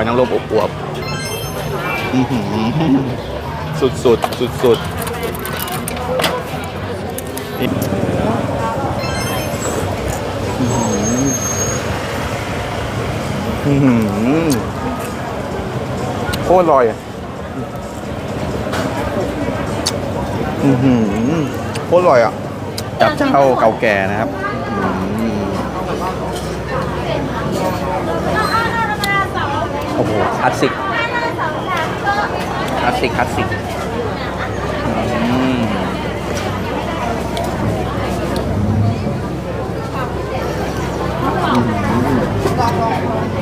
อยนางรมอบอวบๆอื้อหือสุดสุดสุดสุดๆนี่อื้อหืออื้อหือโคตรอร่อยอะอือหือโคตรอร่อยอะจับเจ้าเก่าแก่นะครับอืมโอ้โห คลาสสิกคลาสสิกคลาสสิก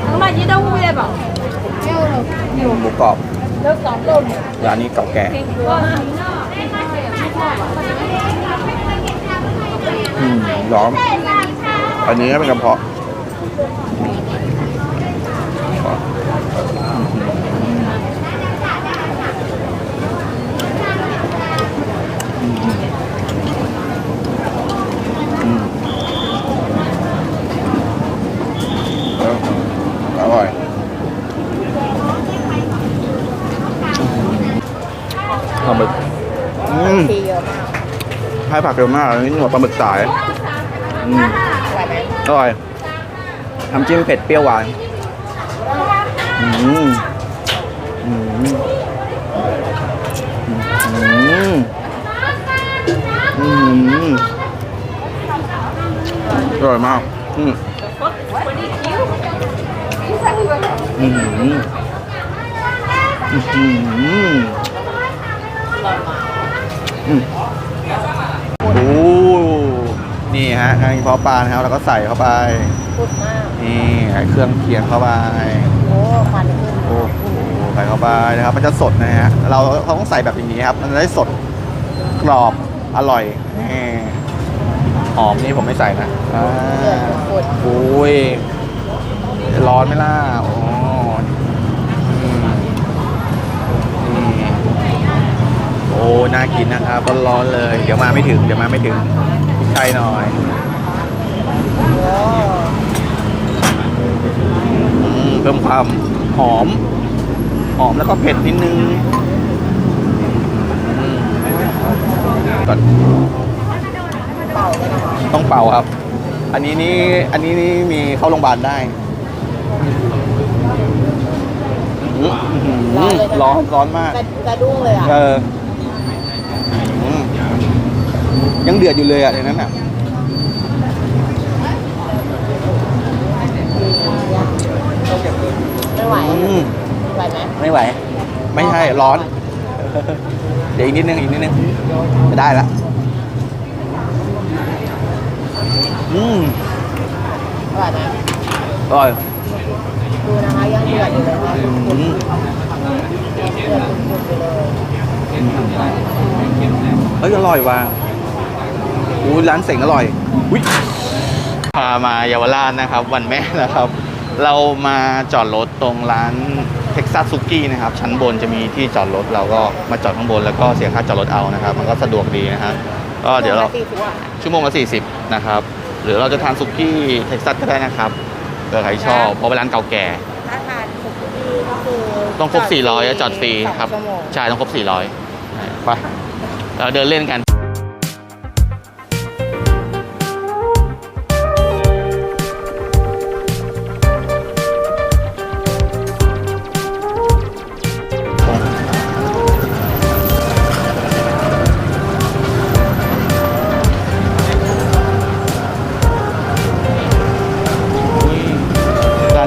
น้องมายี่เต้าหู้ได้เปล่าหมูกรอบร้านนี้เก่าแก่อืมร้อมอันนี้เป็นกระเพาะ ร่อย ปลาหมึกอืมทีเยอะมากให้ผักเยอะมากอันนี้หนวดปลาหมึกสายอืมอร่อยไหมอร่อยน้ำจิ้มเผ็ดเปรี้ยวหวานอืมอืมอืมอืมอร่อยมากอืม อืมอืมอืมอืมโอ้นี่ฮะการเพาะปลานะครับแล้วก็ใส่เข้าไปพูดมากนี่ใส่เครื่องเคียงเข้าไปโอ้ควันขึ้นโอ้โหใส่เข้าไปนะครับ มันจะสดนะฮะเราเขาต้องใส่แบบอย่างนี้ครับ มันจะได้สดกรอบอร่อยนี่หอมนี่ผมไม่ใส่นะอ่าโอ้ย ร้อนไหมล่ะโอ้อืมนี่โอ้น่ากินนะครับร้อนๆเลย เดี๋ยวมาไม่ถึง เดี๋ยวมาไม่ถึงพริกไทยหน่อยโอ้อืมเพิ่มความหอม หอมแล้วก็เผ็ดนิดนึงก่อนต้องเป่าครับ อันนี้นี่ อันนี้นี่มีเข้าโรงพยาบาลได้ อื้อหือร้อนร้อนมาก กระกระดุ้งเลยอะ เอออืมยังเดือดอยู่เลยอะในนั้นอะ ไม่ไหวอืม ไหวไหมไม่ไหว ไม่ใช่ร้อน เดี๋ยวอีกนิดนึงอีกนิดนึงจะได้ละอืมไหวไหมอร่อย ดูนะคะยังเดือดอยู่เลยค่ะอืมเดือดฝุดๆอยู่เลยเฮ้ยอร่อยว่ะอู้ร้านเสงอร่อยอุ๊ยพามาเยาวราชนะครับ วันแม่นะครับ เรามาจอดรถตรงร้านเท็กซัสซุกี้นะครับ ชั้นบนจะมีที่จอดรถเราก็มาจอดข้างบนแล้วก็เสียค่าจอดรถเอานะครับ มันก็สะดวกดีนะฮะก็เดี๋ยวเราสี่สิบอะชั่วโมงละ40 นะครับ หรือเราจะทานซุกี้เท็กซัสก็ได้นะครับ เผื่อใครชอบ เพราะเป็นร้านเก่าแก่ ถ้าทานสุกี้ก็คือต้องครบ400แล้วจอดฟรีสองครับชั่วโมง ใช่ ต้องครบ400ไปเราเดินเล่นกัน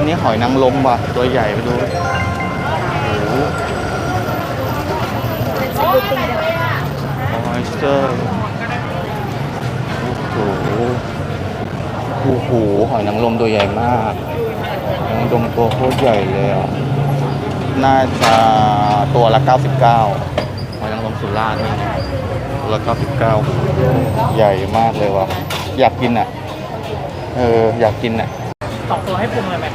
นนี้หอยนางรมว่ะ ตัวใหญ่ไปดูโอ้ยสเตอร์โอ้โหโอ้โหหอยนางรมตัวใหญ่มากหอยนางรมตัวโคตรใหญ่เลยอะ น่าจะตัวละ 99หอยนางรมสุราษฎร์นี่ตัวละ 99โอ้โหใหญ่มากเลยว่ะ อยากกินอะ เออ อยากกินอะสองตัวให้ปรุงเลยไหม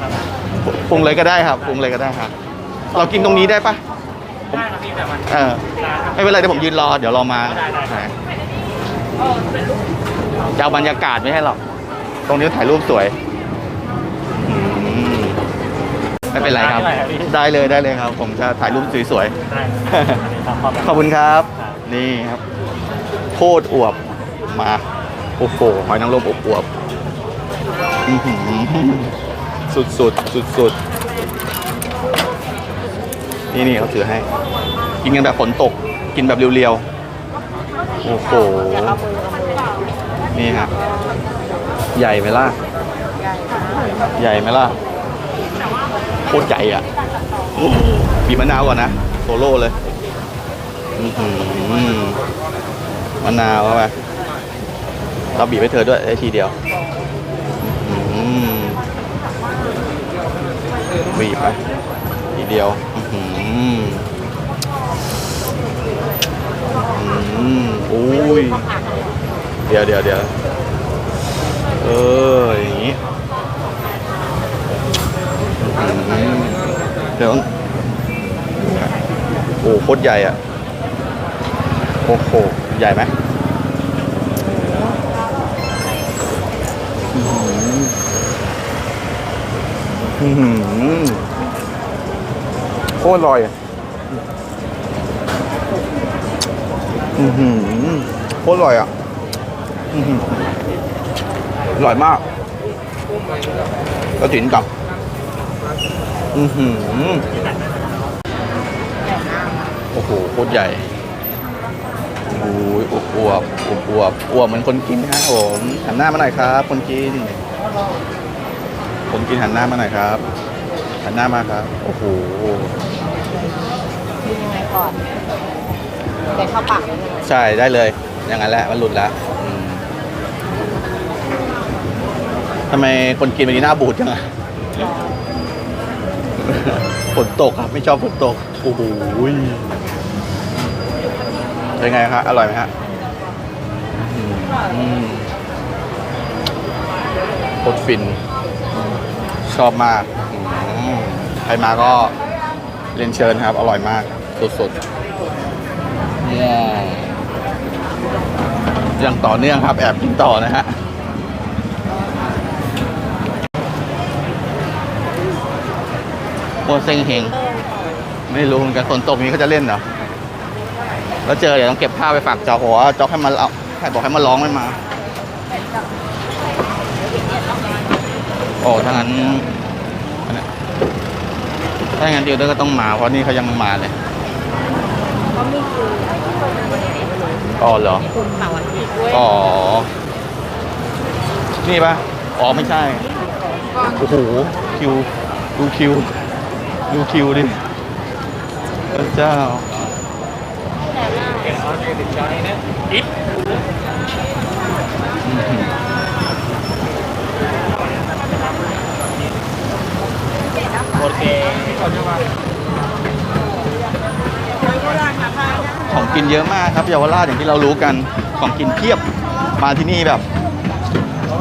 ปรุงเลยก็ได้ครับปรุงเลยก็ได้ครับ เรากินตรงนี้ได้ปะได้ครับพี่แต่มันเออไม่เป็นไรเดี๋ยวผมยืนรอเดี๋ยวรอมาได้ได้ได้จะเอาบรรยากาศไม่ให้หรอกตรงนี้ถ่ายรูปสวยอืมไปไม่เป็นไรครับไม่เป็นไรครับพี่ได้เลยได้เลยครับ ผมจะถ่ายรูปสวยได้อันนี้ครับขอบคุณๆขอบคุณครับครับ นี่ครับ โคตรอวบมา โอ้โหหอยนางรมอบอวบอื้อหือ สุดสุดสุดสุดนี่นี่เขาถือให้ กินกันแบบฝนตก กินแบบเรียวๆ โอ้โหอย่าเอามือเอามือนี่ครับใหญ่ไหมล่ะใหญ่ใหญ่ไหมล่ะ โคตรใหญ่อะบีมะนาวก่อนนะ โซโล่เลยมะนาวเข้าไปเราบีบให้เธอด้วยได้ทีเดียวอื้อหื อบีบไปทีเดียวอือหืออืออุ้ยเดี๋ยวเดี๋ยวเดี๋ยวเอออย่างนี้อืมเดี๋ยวโอ้โคตรใหญ่อะ โอ้โห ใหญ่ไหม โคตรอร่อยอะอือหือโคตรอร่อยอะอื้อหือร่อยมากกระถินกับ อือหือโอ้โหโคตรใหญ่โอ้ยอวบอวบอวบอวบอวบเหมือนคนกินนะครับผมหันหน้ามาหน่อยครับ คนกิน คนกินหันหน้ามาหน่อยครับ หันหน้ามาครับ โอ้โหกินยังไงก่อนเด็กเข้าปากยังไงใช่ได้เลยอย่างนั้นแหละมันหลุดแล้วอืมทำไมคนกินวันนี้หน้าบูดจังอะฝนตกครับไม่ชอบฝนตกโอ้โหยเป็นไงครับอร่อยไหมฮะอืมโคตรฟิน ชอบมากอืมใครมาก็เรียนเชิญครับ อร่อยมาก สุดๆเนี่ยยังต่อเนื่องครับ แอบกินต่อนะฮะโคตรเซ็งเฮงไม่รู้เหมือนกันฝนตกนี้เขาจะเล่นเหรอ แล้วเจอเดี๋ยวต้องเก็บผ้าไปฝากจอหัวจอกให้มันเอาให้บอกให้มันร้องไม่มา อ้ถ้างั้นอันเนี้ยถ้างั้นดิวเดอร์ก็ต้องมาเพราะนี่เขายังไม่มาเลยก็มีคิวอ๋อเหรอคุณเสาร์อาทิตย์ด้วยอ๋อ นี่ปะอ๋อไม่ใช่ โอ้โห คิว ดูคิว ดูคิวดิพระเจ้าเก่งเอา เด็กจอยนะอิฟอื้อหือโอเคของกินเยอะมากครับเยาวราชอย่างที่เรารู้กันของกินเพียบมาที่นี่แบบ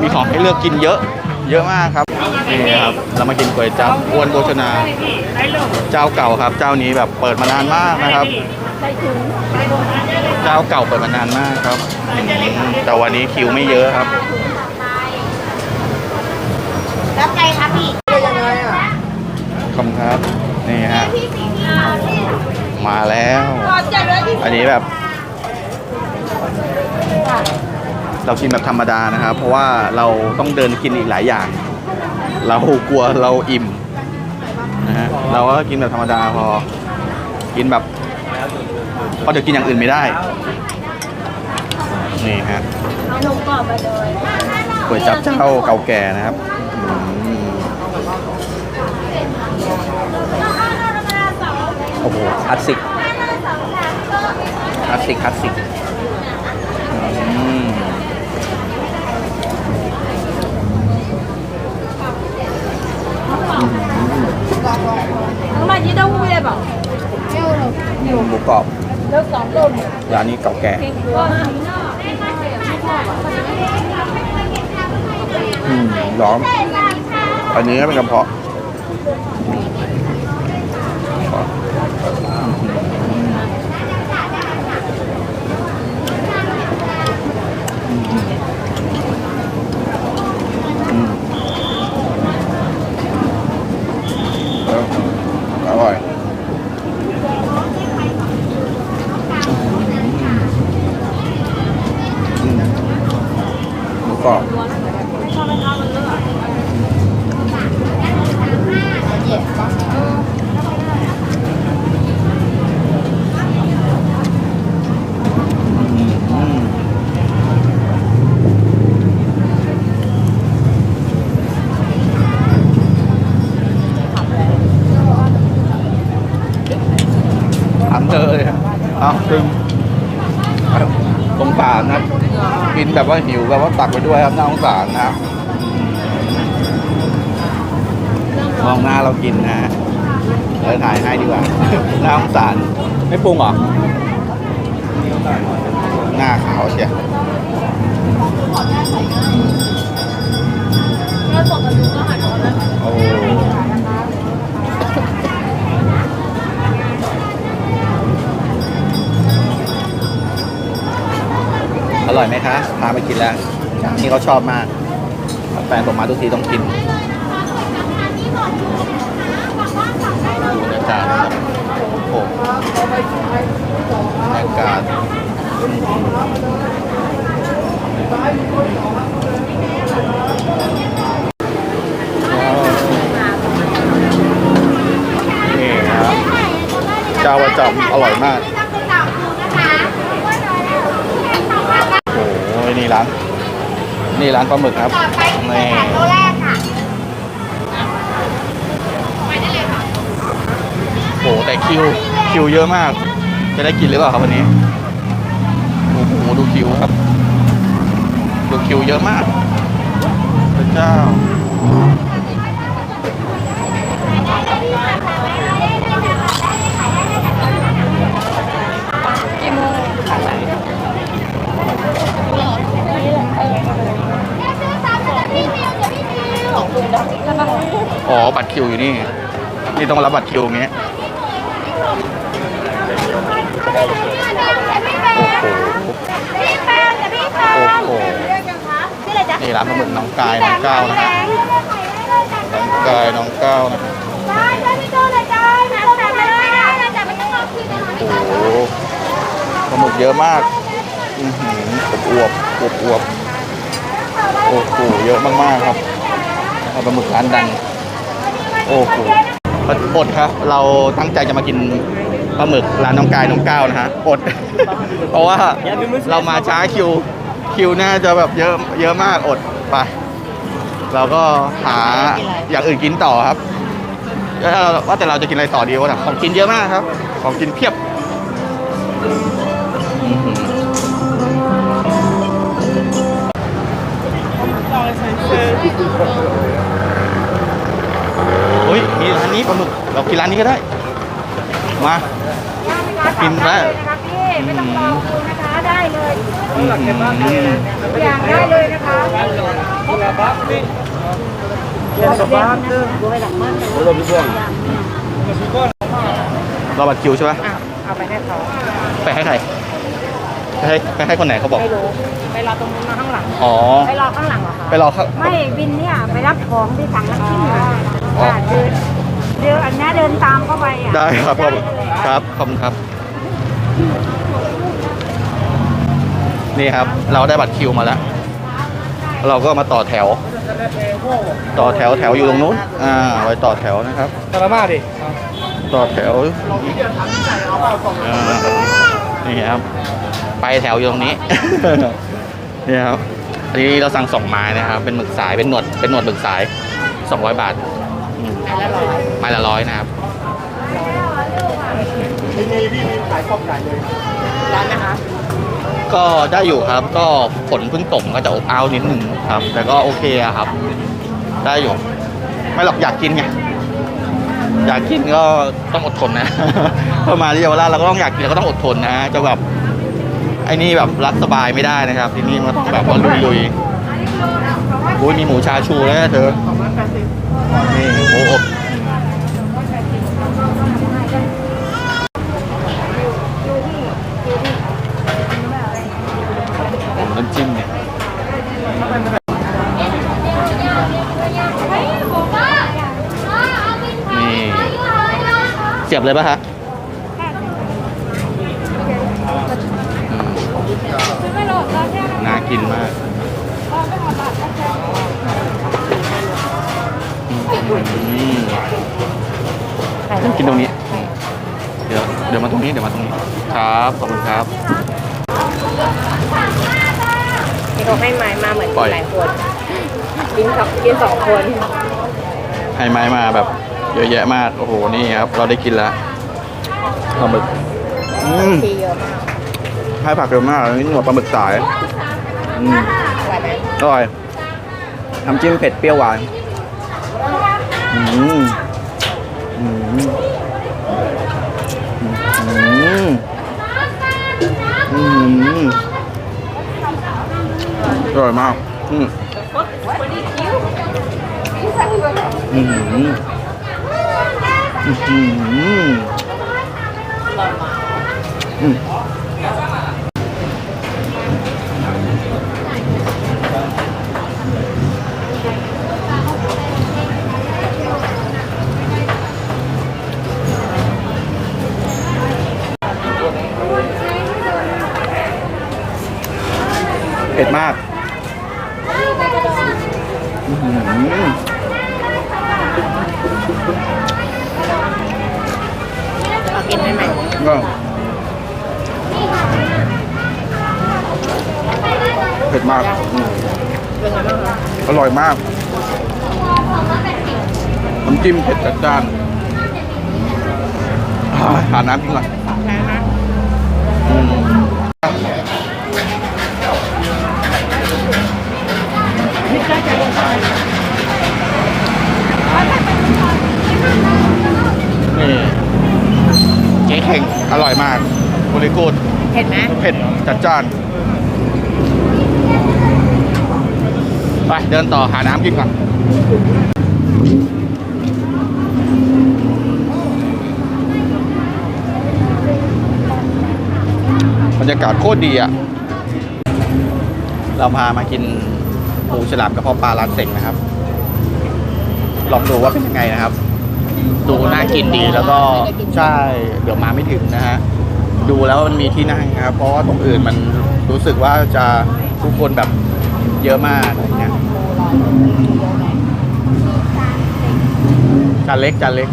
มีของให้เลือกกินเยอะ เยอะมากครับนี่ครับเรามากินก๋วยจั๊บอ้วนโภชนา เจ้าเก่าครับ เจ้านี้แบบเปิดมานานมากนะครับ เจ้าเก่าเปิดมานานมากครับ แต่วันนี้คิวไม่เยอะครับ แล้วไงคะพี่ ขอบ คุณครับ นี่ฮะ มาแล้ว อันนี้แบบ เรากินแบบธรรมดานะครับ เพราะว่าเราต้องเดินกินอีกหลายอย่าง เรากลัวเราอิ่มนะฮะ เราก็กินแบบธรรมดาพอ กินแบบเพราะเดี๋ยวกินอย่างอื่นไม่ได้ นี่ฮะเอาลงก่อนไปเลยก๋วยจับเจ้าเก่าแก่นะครับอืมโอ้โหคลาสสิกคลาสสิกคลาสสิกอืมทำไมที่เต้าหู้เลยบอกหมูกรอบเลิกสองต้มร้านนี้เก่าแก่ก็อืมร้อนอันนี้ก็เป็นกระเพาะ อืมแล้ว อะเลยเอาซึ่งสงสารนะกิน แบบว่าหิวแบบว่าตักไปด้วยครับน่าสงสารนะมองหน้าเรากินนะเออถ่ายให้ดีกว่าน่าสงสารไม่ปรุงเหรอหน้าขาวเชียเอร่อยไหมคะพาไปกินแล้วนี่เขาชอบมากแฟนผมมาทุกทีต้องกินดูบรรยากาศนครับโอ้โหบรรยากาศนี่ครับจ้าประจำอร่อยมาก โอ้โห นี่ร้าน นี่ร้านปลาหมึกครับนี่ตัวแรกค่ะโอ้โหแต่คิวคิวเยอะมาก จะได้กินหรือเปล่าครับวันนี้โอ้โหดูคิวครับ ดูคิวเยอะมากพระเจ้า กี่โมงค่ะไหน อ๋อ บัตรคิวอยู่นี่ นี่ต้องรับบัตรคิวอย่างเงี้ยโอ้โหพี่แฟนจะพี่แฟนโอ้โหนี่ร้านปลาหมึกน้องกายน้องก้าวนะฮะน้องกายน้องก้าวนะได้ได้พี่โจ้เลยจ้าพี่โจ้เลยจ้าแต่ไม่ต้องคิวนะโอ้โหปลาหมึกเยอะมากอือหืออวบอวบอวบโอ้โหเยอะมากๆครับ ปลาหมึกร้านดัง โอ้โหอดครับ เราตั้งใจจะมากินปลาหมึกร้านน้องกายน้องก้าวนะฮะอด เพราะว่าเรามาช้าคิวคิวน่าจะแบบเยอะเยอะมากอดไปเราก็หาอย่างอื่นกินต่อครับแล้วเราว่าแต่เราจะกินอะไรต่อดีวะเนี่ยของกินเยอะมากครับ ของกินเพียบอื้อหือเฮ้ยมีร้านนี้ปลาหมึกเรากินร้านนี้ก็ได้ มา กินได้นะคะพี่ไม่ต้องรอคิวนะคะได้เลยอื้อหืออย่างได้เลยนะคะรอบัตรคิวใช่ปะเอาไปให้เขาไปให้ใครไปให้ไปให้คนไหนเขาบอก ไม่รู้ไปรอตรงนู้นมาข้างหลังอ๋อ ไปรอข้างหลังเหรอคะไปรอเขาไม่บินเนี่ยไปรับของที่สั่งน้ำจิ้มมา อ๋อ เดินเดินอันเนี้ยเดินตามเข้าไปอะได้ครับขอบครับขอบคุณครับ นี่ครับ เราได้บัตรคิวมาแล้ว เราก็มาต่อแถว ต่อแถวแถวอยู่ตรงนู้น อ่าไว้ต่อแถวนะครับตาลามาดิต่อแถวอ่านี่ครับ ไปแถวอยู่ตรงนี้ นี่ครับอันนี้เราสั่งสองไม้นะครับ เป็นหมึกสายเป็นหนวดเป็นหนวดหมึกสายสองร้ อยบาทอืมไม้ละร้อยนะครับร้านนะคะก็ได้อยู่ครับ ก็ฝนเพิ่งตกก็จะอบอ้าวนิดนึงครับ แต่ก็โอเคอะครับ ได้อยู่ ไม่หรอกอยากกินไง อยากกินก็ต้องอดทนนะ พอมาที่เยาวราชเราก็ต้องอยากกินเราก็ต้องอดทนนะ จะแบบไอ้นี่แบบรักสบายไม่ได้นะครับ ที่นี่มันต้องแบบว่าลุยๆอุ้ยมีหมูชาชูแล้วนะเธอนี่โอ้ อบน้ำจิ้มเนี่ยนี่เสียบเลยป่ะคะน่ากินมาก กินตรงนี้ เดี๋ยวเดี๋ยวมาตรงนี้เดี๋ยวมาตรงนี้ ครับขอบคุณครับ ที่เขาให้ไม้มาเหมือนปล่อย หลายคนกินสองกินสองคนให้ไม้มาแบบเยอะแยะมากโอ้โหนี่ครับ เราได้กินแล้วปลาหมึกอืมทีเยอะมากให้ผักเยอะมากนี่หนวดปลาหมึกสายอืมอร่อยไหมอร่อยน้ำจิ้มเผ็ดเปรี้ยวหวานอืม อร่อยมาก อืมอืมอืมอืม เผ็ดมากอื้อหือ เอากินได้ไหม ก็เผ็ดมากอืม เป็นไงบ้างคะ อร่อยมาก น้ำ จิ้มเผ็ดจัดจ้านอ่าหาน้ำกินก่อนแพ้นะอืมนี่เจ๊เข่งอร่อยมากบริกูดเผ็ดไหมเผ็ดจัดจ้าน ไปเดินต่อหาน้ำกินก่อน รรยากาศโคตรดีอะ เราพามากินหมูฉลามกระเพาะปลาร้านเสงนะครับ ลองดูว่าเป็นยังไงนะครับ ดูน่ากินดีแล้วก็ใช่เดี๋ยวมาไม่ถึงนะฮะ ดูแล้วมันมีที่นั่งครับ เพราะว่าตรงอื่นมันรู้สึกว่าจะทุกคนแบบเยอะมากอะไรเงี้ยจานเล็กจานเล็ก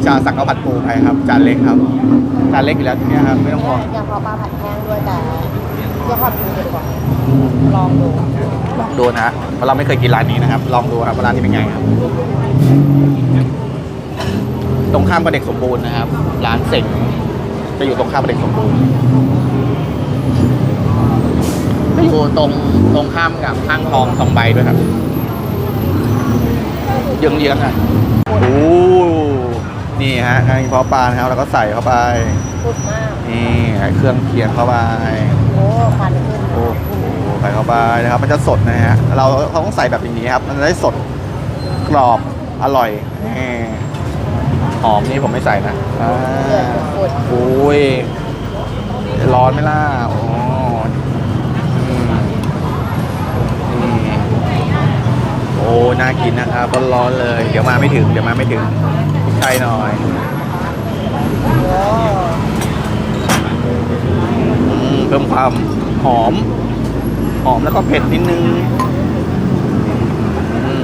พี่ชาสั่งข้าวผัดปูไปครับ จานเล็กครับ จานเล็กอยู่แล้วที่เนี้ยครับไม่ต้องห่วงอยากพอปลาผัดแห้งด้วยแต่เพื่อความดูดีกว่าลองดูลองดูนะฮะเพราะเราไม่เคยกินร้านนี้นะครับ ลองดูครับว่าร้านนี้เป็นไงครับ ตรงข้ามกับเด็กสมบูรณ์นะครับ ร้านเสงจะอยู่ตรงข้ามกับเด็กสมบูรณ์จะอยู่ตรงตรงข้ามกับห้างทองสองใบด้วยครับเยื้องเยื้องๆอะโอ้ นี่ฮะอันนี้เพาะปลานะครับ แล้วก็ใส่เข้าไปสุดมาก นี่เครื่องเคียงเข้าไป โอ้ควันขึ้นโอ้โหใส่เข้าไปนะครับ มันจะสดนะฮะ เราเราต้องใส่แบบอย่างนี้ครับ มันจะได้สด กรอบ อร่อยนี่หอมนี่ผมไม่ใส่นะอ่าเดือดสุดโอ้ย ร้อนไหมล่ะโอ้อืมนี่โอ้ น่ากินนะครับร้อนๆเลย เดี๋ยวมาไม่ถึง เดี๋ยวมาไม่ถึง ใช่หน่อยโอ้อืมเพิ่มความหอม หอมแล้วก็เผ็ดนิดนึงอืม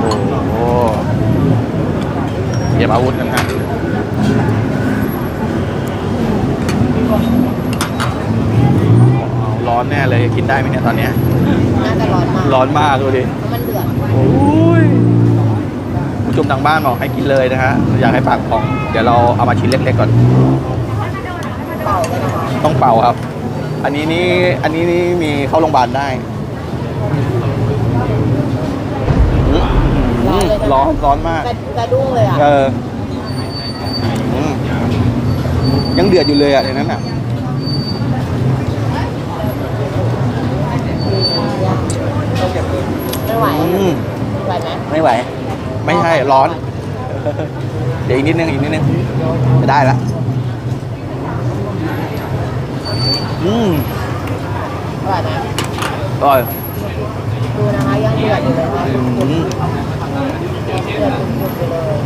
โอ้โหเก็บอาวุธกันนะร้อนแน่เลยกินได้ไหมเนี่ยตอนเนี้ยน่าจะร้อนมาก ร้อนมากดูดิ ผู้ชมทางบ้านบอกให้กินเลยนะฮะอยากให้ปากพอง เดี๋ยวเราเอามาชิ้นเล็กๆก่อนเป่าเลยนะคะต้องเป่าครับ อันนี้นี่อันนี้นี่มีเข้าโรงพยาบาลได้อื้อหือร้อนร้อนมากกระกระดุ้งเลยอะเอออืมยังเดือดอยู่เลยอะในนั้นอะ ไม่ไหวอืมไหวไหมไม่ไหว ไม่ใช่ร้อน เดี๋ยวอีกนิดนึงอีกนิดนึงจะได้ละอืมอร่อยไหมอร่อยดูนะคะยังเดือดอยู่เลยค่ะอืมเดือดสุดๆไปเลย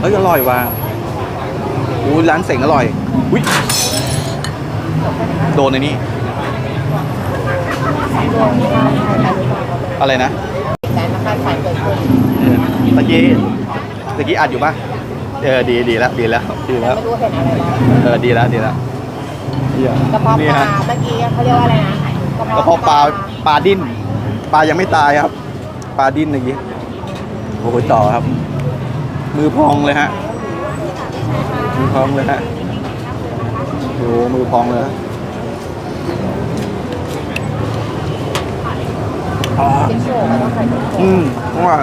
เฮ้ยอร่อยว่ะอู้ร้านเสงอร่อยอุ้ยโดนในนี้ อะไรนะแต่มาคาดฝันเกิดขึ้นตะกี้ตะกี้อัดอยู่ปะเออดีดีแล้วดีแล้วดีแต่แล้วไม่รู้เห็นอะไรบ้างเออดีแล้วดีแล้วเหี้ยกระเพาะนี่ปลาฮะเมื่อกี้เขาเรียกว่าอะไรนะกระเพาะปลาปลาดิ้นปลายังไม่ตายครับ ปลาดิ้นเมื่อกี้โอ้โหต่อครับ มือพองเลยฮะมือพองเลยฮะโอ้โหมือพองเลย ฮะอ๋ออืมว่า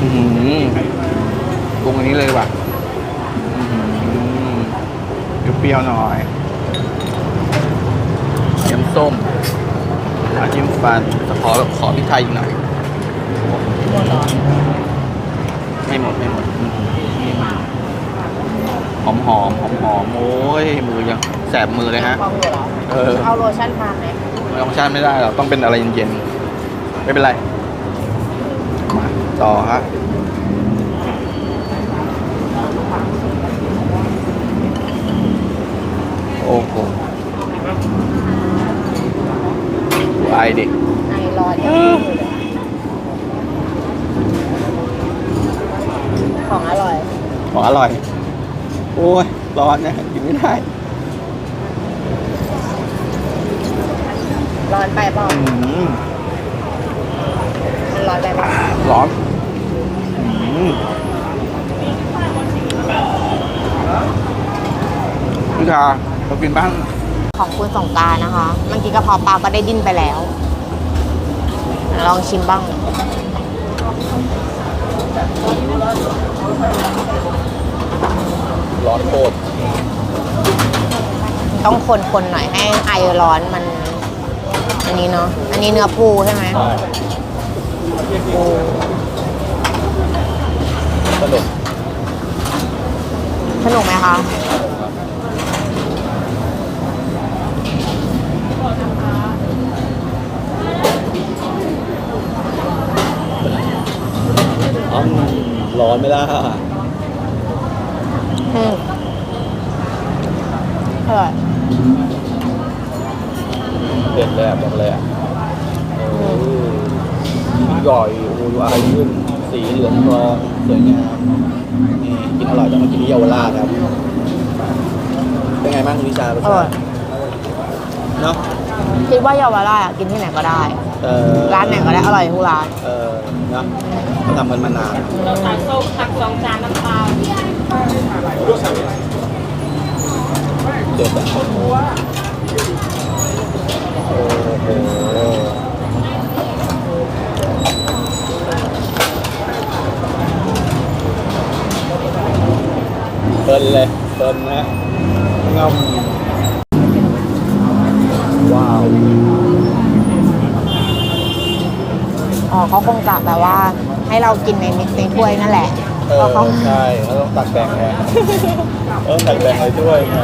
อือหือปรุงอันนี้เลยว่ะอื้อหือเปรี้ยวๆหน่อยยำส้มอาจิ้มฟันแต่ขอขอพริกไทยอีกหน่อยไม่หมดไม่หมดหอมหอมหอมหอมโอ้ยมือยังแสบมือเลยฮะเหรอเออ เอาโลชั่นทาไหม ลองชาติไม่ได้หรอกต้องเป็นอะไรเย็นๆ ไม่เป็นไร มาต่อฮะโอ้โหไอดิไอร้อนยังอยู่เลยของอร่อย ของอร่อย โอ้ย ร้อนนะกินไม่ได้ ร้อนไปเปล่าอืมมันร้อนไปเปล่าร้อนอืมพี่ชาเรากินบ้างของคุณสงกรารนะคะเมื่อกี้กระเพาะปลาก็ได้ดิ้นไปแล้ว ลองชิมบ้าง ร้อนโคตรต้องคนๆหน่อยให้ไอร้อนมัน อันนี้เนาะ อันนี้เนื้อปูใช่ไหมปูสนุกสนุกไหมคะอ๋อร้อนไม่ได้อืมอร่อย เด็ดเลยอะบอกเลยอะเออใหญ่โอ้ยอะไรขึ้นสีเหลืองทองสวยงามนี่กินอร่อยต้องมากินที่เยาวราชครับเป็นไงบ้างคุณวิชาอร่อยเนาะคิดว่าเยาวราชอะกินที่ไหนก็ได้ เออร้านไหนก็ได้อร่อยทุกร้านเออเนาะเขาทำกันมานานตักส้มตักสองจานน้ำเปล่าเด็ดอะโอ้โห เปินเลยเปินนะงำว้าว อ๋อเขาคงกะแบบว่า ให้เรากินในในในถ้วยนั่นแหละเอเพอราะเขา ใช่แล้วต้องตักแบ่งไง เออตักแบ่งเลยด้วยไง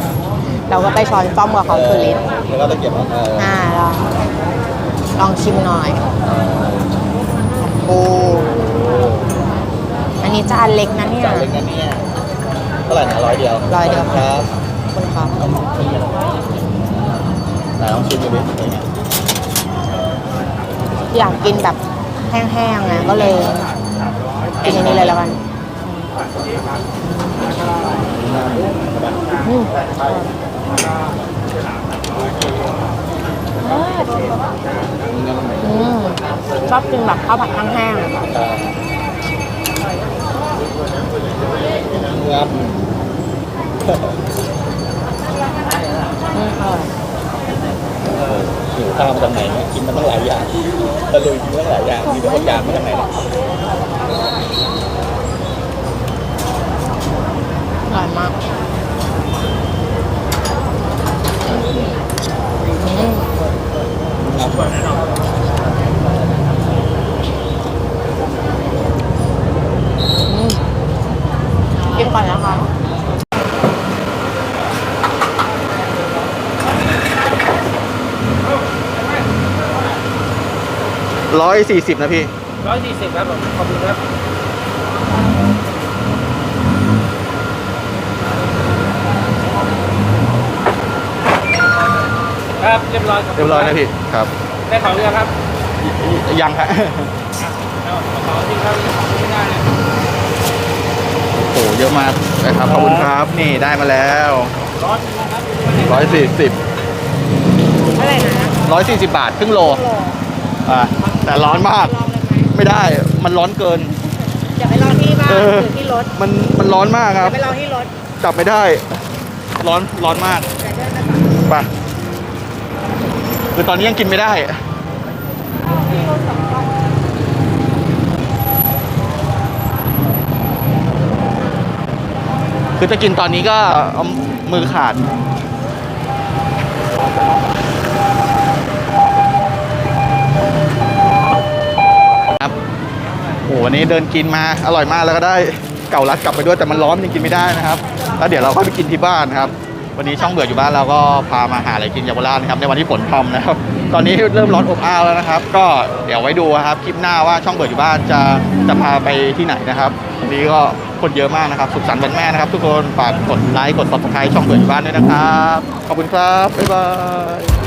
เราก็ไปช้อนซ่อมกับเขาสุรินทร์แล้วก็ตะเกียบมาเอออ่าลองลองชิมหน่อยปูอันนี้จานเล็กนะเนี่ยจานเล็กนะเนี่ยเท่าไหร่นะร้อยเดียวร้อยเดียวครับคุณคะไหนลองชิมดูดิเป็นไงอยากกินแบบแห้งๆนะก็เลยกินอันนี้เลยแล้วกันอืม อืมชอบกินแบบข้าวผัดแห้งงับๆอืมอร่อยหิวข้าวมาจากไหนเนี่ยกินมาตั้งหลายอย่างตะลุยกินตั้งหลายอย่างมีแต่คนอยากมาจากไหนเนี่ยอร่อยมากอืม งับอืมกินก่อนนะคะร้อยสี่สิบนะพี่ร้อยสี่สิบครับผมขอบคุณครับครับเรียบร้อยคบเรียบร้อยนะพี่ ครับ ได้ของเรือครับยังฮะเอาของที่เขาไม่ได้เลยโอ้โหเยอะมากนะครับขอบคุณครับนี่ได้มาแล้วร้อนนะครับร้อยสี่สิบเท่าไหร่นะ140บาทครึ่งโลอ่าแต่ร้อนมากลองเลยไหมไม่ได้มันร้อนเกินอย่าไปลองที่บ้านเอหอรือที่รถมันมันร้อนมากอครัย่าบไปลองที่รถจับไม่ได้ ร้อนร้อนมากเดี๋ยวเดินไปก่อนไปคือตอนนี้ยังกินไม่ได้ คือจะกินตอนนี้ก็มือขาด ครับโอ้โหวันนี้เดินกินมาอร่อยมากแล้วก็ได้เก่ารัดกลับไปด้วยแต่มันร้อนยังกินไม่ได้นะครับ แล้วเดี๋ยวเราค่อยไปกินที่บ้านครับ วันนี้ช่องเบื่ออยู่บ้านเราก็พามาหาอะไรกินเยาวราชนะครับในวันที่ฝนพรำนะครับตอนนี้เริ่มร้อนอบอ้าวแล้วนะครับ ก็เดี๋ยวไว้ดูครับคลิปหน้าว่าช่องเบื่ออยู่บ้านจะจะพาไปที่ไหนนะครับวันนี้ก็คนเยอะมากนะครับสุขสันต์วันแม่นะครับ ทุกคนฝากกดไลค์กดติดตามช่องเบื่ออยู่บ้านด้วยนะครับขอบคุณครับบ๊ายบาย